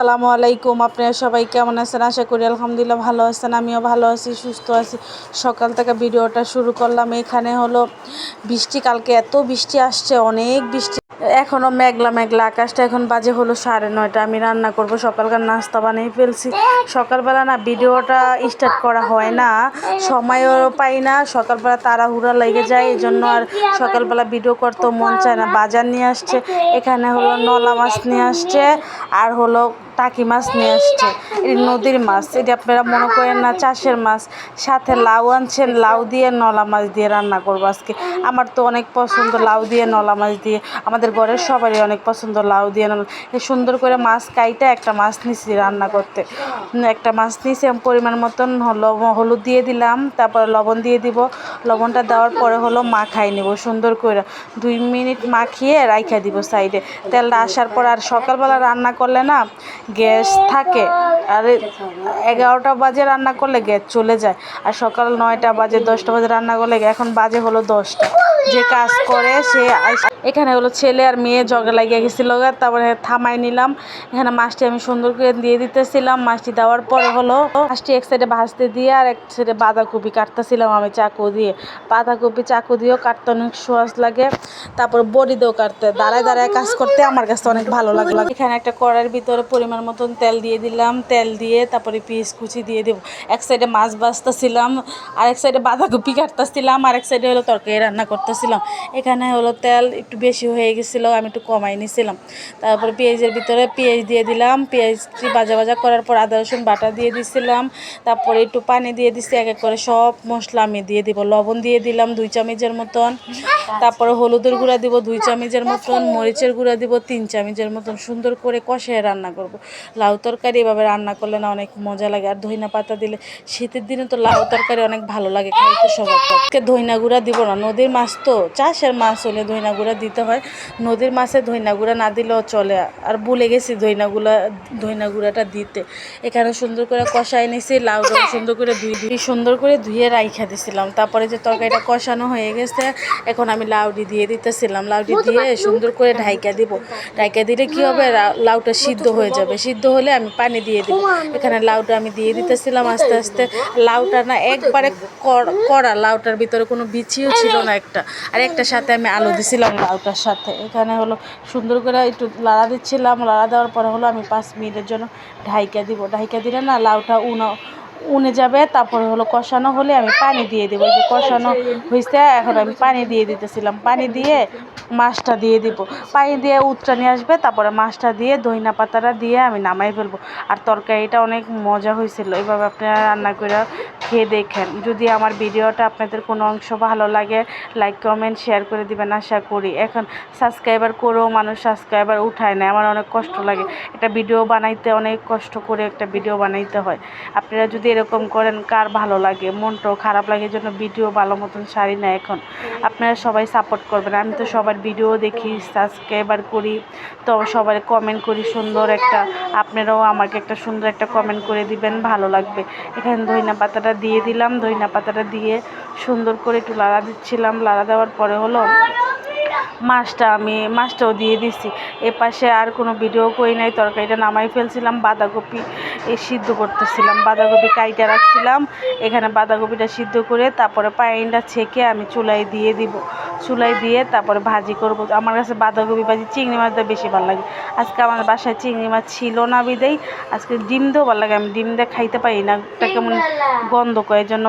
আসসালামু আলাইকুম। আপনারা সবাই কেমন আছেন? আশা করি আলহামদুলিল্লাহ ভালো আছেন, আমিও ভালো আছি, সুস্থ আছি। সকাল থেকে ভিডিওটা শুরু করলাম। এখানে হলো বৃষ্টি, কালকে এত বৃষ্টি আসছে, অনেক বৃষ্টি। এখনও মেঘলা মেঘলা আকাশটা এখন বাজে হলো সাড়ে নয়টা। আমি রান্না করব, সকালকার নাস্তা বানিয়ে ফেলছি। সকালবেলা না ভিডিওটা স্টার্ট করা হয় না, সময়ও পাই না, সকালবেলা তাড়াহুড়া লেগে যায় এই জন্য আর সকালবেলা ভিডিও করতেও মন চায় না। বাজার নিয়ে আসছে, এখানে হলো নলা মাছ নিয়ে আসছে, আর হলো টাকি মাছ নিয়ে আসছে। এই নদীর মাছ, এটি আপনারা মনে করেন না চাষের মাছ। সাথে লাউ আনছেন, লাউ দিয়ে নলা মাছ দিয়ে রান্না করব আজকে। আমার তো অনেক পছন্দ লাউ দিয়ে নলা মাছ দিয়ে। আমাদের ঘরের সবারই অনেক পছন্দ লাউ দিয়ে নলা। সুন্দর করে মাছ কাইটে একটা মাছ নিছি রান্না করতে। একটা মাছ নিয়েছি পরিমাণ মতন হলুদ দিয়ে দিলাম, তারপরে লবণ দিয়ে দিব। লবণটা দেওয়ার পরে হলো মাখাই নিব সুন্দর করে। দুই মিনিট মাখিয়ে রাইখা দিব সাইডে। তেলটা আসার পর আর সকালবেলা রান্না করলে না গ্যাস থাকে, আর এগারোটা বাজে রান্না করলে গ্যাস চলে যায়। আর সকাল নয়টা বাজে, দশটা বাজে রান্না করলে এখন বাজে হলো দশটা। যে কাজ করে সে এখানে হলো ছেলে আর মেয়ে ঝগড়া লাগিয়ে গেছিল তারপরে থামাই নিলাম। এখানে মাছটি আমি সুন্দর করে দিয়ে দিতেছিলাম। মাছটি দেওয়ার পরে হলো মাছটি এক সাইডে ভাজতে দিয়ে আর এক সাইডে বাঁধাকপি কাটতেছিলাম আমি চাকু দিয়ে। বাঁধাকপি চাকু দিয়েও কাটতে অনেক সহজ লাগে। তারপর বড়ি দিয়েও কাটতে। দাঁড়ায় দাঁড়ায় কাজ করতে আমার কাছে অনেক ভালো লাগে এখানে একটা কড়াইয়ের ভিতরে পরিমাণ মতন তেল দিয়ে দিলাম। তেল দিয়ে তারপরে পিস কুচি দিয়ে দেবো। এক সাইডে মাছ ভাজতেছিলাম আর এক সাইডে বাঁধাকপি কাটতেছিলাম আর এক সাইডে হলো তরকারি রান্না করতেছিলাম। এখানে হলো তেল একটু বেশি হয়ে গেছিল, আমি একটু কমাই নিছিলাম। তারপরে পেঁয়াজের ভিতরে পেঁয়াজ দিয়ে দিলাম। পেঁয়াজটি ভাজা ভাজা করার পর আদা, রসুন, বাটা দিয়ে দিছিলাম। তারপরে একটু পানি দিয়ে দিছি, এক এক করে সব মশলা আমি দিয়ে দিব। লবণ দিয়ে দিলাম দুই চামচের মতন। তারপরে হলুদের গুঁড়া দিব দুই চামচের মতন। মরিচের গুঁড়া দিব তিন চামচের মতন। সুন্দর করে কষায় রান্না করব। লাউ তরকারি এভাবে রান্না করলে না অনেক মজা লাগে। আর ধইনা পাতা দিলে শীতের দিনে তো লাউ তরকারি অনেক ভালো লাগে, খাইতে আজকে ধইনা গুঁড়া দিব না। নদীর মাছ তো চাষের মাছ হলে ধইনা গুঁড়া দিতে হয়। নদীর মাছে ধইনা গুঁড়া না দিলেও চলে। আর ভুলে গেছি ধইনা গুঁড়া ধইনা গুঁড়াটা দিতে। এখানে সুন্দর করে কষাই নিছি লাউটাও সুন্দর করে ধুই ধুই সুন্দর করে ধুয়ে রাইখা দিছিলাম। তারপরে যে তরকারিটা কষানো হয়ে গেছে এখন আমি লাউডি দিয়ে দিতেছিলাম। লাউডি দিয়ে সুন্দর করে ঢাইকা দিব। ঢাইকা দিলে কি হবে? লাউটা সিদ্ধ হয়ে যাবে। সিদ্ধ হলে আমি পানি দিয়ে দিব। এখানে লাউটা আমি দিয়ে দিতেছিলাম আস্তে আস্তে। লাউটা না একবারে কড়া লাউটার ভিতরে কোনো বিচিও ছিল না একটা। আর একটা সাথে আমি আলু দিছিলাম লাউটার সাথে। এখানে হলো সুন্দর করে একটু লাড়া দিচ্ছিলাম, লাড়া দেওয়ার পরে হলো আমি পাঁচ মিনিটের জন্য ঢাইকা দিব। ঢাইকা দিলে না লাউটা উনা, উনে যাবে, তারপরে হলো কষানো হলে আমি পানি দিয়ে দেবো। যে কষানো হয়েছে, এখন আমি পানি দিয়ে দিতেছিলাম। পানি দিয়ে মাছটা দিয়ে দিব। পানি দিয়ে উতরানি আসবে, তারপরে মাছটা দিয়ে দইনা পাতাটা দিয়ে আমি নামাই ফেলব। আর তরকারিটা অনেক মজা হয়েছিল। এভাবে আপনারা রান্না করে খেয়ে দেখেন। যদি আমার ভিডিওটা আপনাদের কোনো অংশ ভালো লাগে লাইক কমেন্ট শেয়ার করে দিবেন আশা করি। এখন সাবস্ক্রাইবার করেও মানুষ সাবস্ক্রাইবার উঠায় না, আমার অনেক কষ্ট লাগে। একটা ভিডিও বানাইতে অনেক কষ্ট করে একটা ভিডিও বানাইতে হয়। আপনারা যদি এরকম করেন, কার ভালো লাগে? মনটাও খারাপ লাগে জন্য ভিডিও ভালো মতন সারি না এখন। আপনারা সবাই সাপোর্ট করবেন। আমি তো সবার ভিডিও দেখি সাবস্ক্রাইবার করি, তো সবাই কমেন্ট করি, সুন্দর একটা, আপনারাও আমাকে একটা সুন্দর একটা কমেন্ট করে দিবেন, ভালো লাগবে। এখানে ধইনা পাতাটা দিয়ে দিলাম ধইনা পাতাটা দিয়ে সুন্দর করে একটু লাড়া দিচ্ছিলাম। লাড়া দেওয়ার পরে হলো মাছটা আমি, মাছটাও দিয়ে দিছি। এ পাশে আর কোনো ভিডিও করি নাই, তরকারিটা নামাই ফেলছিলাম, বাঁধাকপি এ সিদ্ধ করতেছিলাম, বাঁধাকপি কাইটা রাখছিলাম, এখানে বাঁধাকপিটা সিদ্ধ করে তারপরে পাইনটা ছেঁকে আমি চুলাই দিয়ে দিব। চুলাই দিয়ে তারপরে ভাজি করব। আমার কাছে বাঁধাকপি ভাজি চিংড়ি মাছটা বেশি ভালো লাগে। আজকে আমার বাসায় চিংড়ি মাছ ছিল না বিদেই আজকে ডিম দিয়েও ভালো লাগে। আমি ডিম দিয়ে খাইতে পারি না। একটা কেমন গন্ধ করে জন্য